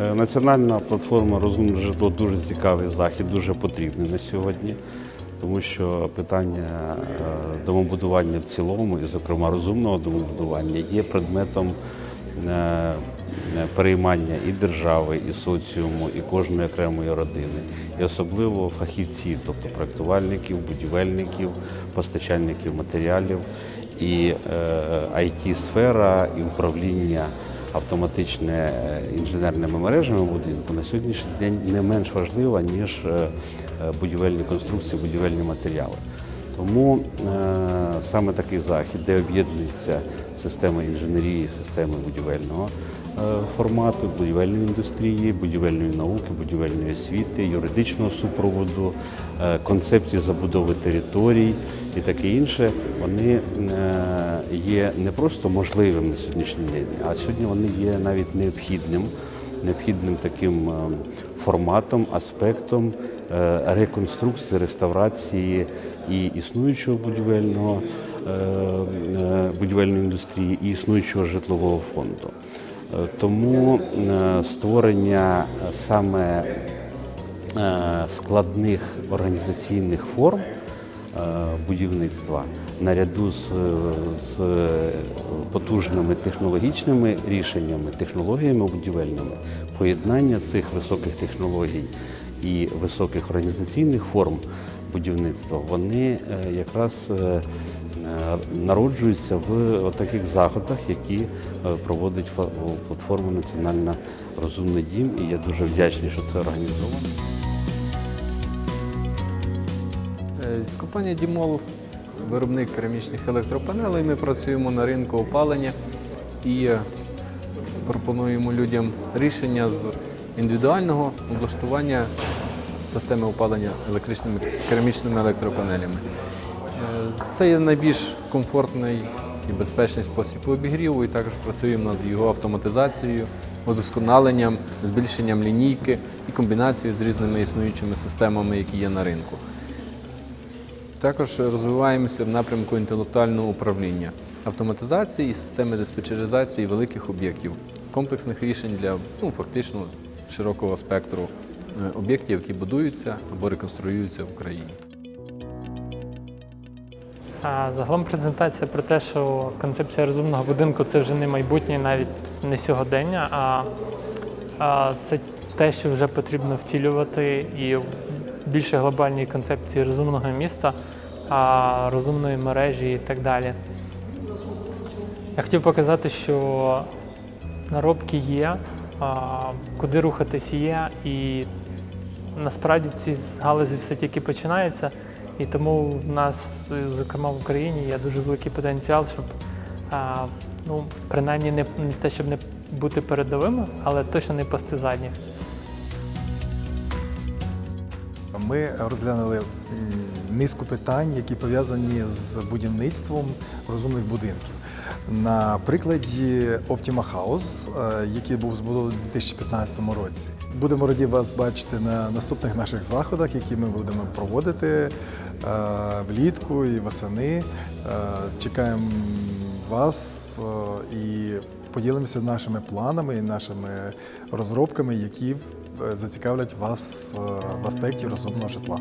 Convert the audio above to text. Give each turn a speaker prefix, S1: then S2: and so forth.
S1: Е, Національна платформа Розумне житло дуже цікавий захід, дуже потрібний на сьогодні, тому що питання е, домобудування в цілому, і, зокрема, розумного домобудування, є предметом е, переймання і держави, і соціуму, і кожної окремої родини, і особливо фахівців, тобто проектувальників, будівельників, постачальників матеріалів, і it сфера і управління автоматичне е, інженерними мережами будинку на сьогоднішній день не менш важлива, ніж е, е, будівельні конструкції, будівельні матеріали. Тому саме такий захід, де об'єднується система інженерії, системи будівельного формату, будівельної індустрії, будівельної науки, будівельної освіти, юридичного супроводу, концепції забудови територій і таке інше, вони є не просто можливим на сьогоднішній день, а сьогодні вони є навіть необхідним, необхідним таким е, форматом, аспектом е, реконструкції, реставрації і існуючого будівельного е, будівельної індустрії, і існуючого житлового фонду. Тому створення саме складних організаційних форм будівництва наряду з, з потужними технологічними рішеннями, технологіями будівельними, поєднання цих високих технологій і високих організаційних форм будівництва, вони е, якраз е, е, народжуються в таких заходах, які е, проводить платформа Національна Розумний дім. І я дуже вдячний, що це організовано.
S2: Компанія Дімол виробник керамічних електропанелей. Ми працюємо на ринку опалення і е, пропонуємо людям рішення з індивідуального облаштування системи опалення електричними керамічними електропанелями. Е, Це є найбільш комфортний і безпечний спосіб обігріву, і також працюємо над його автоматизацією, удосконаленням, збільшенням лінійки і комбінацією з різними існуючими системами, які є на ринку. Також розвиваємося в напрямку інтелектуального управління, автоматизації і системи диспетчеризації великих об'єктів, комплексних рішень для ну, фактично широкого спектру е, об'єктів, які будуються або реконструюються в Україні.
S3: А Загалом презентація про те, що концепція розумного будинку це вже не майбутнє, навіть не сьогодення, а, а це те, що вже потрібно втілювати і більше глобальній концепції розумного міста, розумної мережі і так далі. Я хотів показати, що наробки є, куди рухатись є, і насправді в цій галузі все тільки починається. І тому в нас, зокрема в Україні, є дуже великий потенціал, щоб ну, принаймні не, те, щоб не бути передовими, але точно не пасти задніх.
S4: Ми розглянули низку питань, які пов'язані з будівництвом розумних будинків. На прикладі Optima House, е, який був збудований у 2015 році. Будемо раді вас бачити на наступних наших заходах, які ми будемо проводити е, влітку і восени. Е, Чекаємо вас і поділимося нашими планами і нашими розробками, які зацікавлять вас е, в аспекті розумного житла.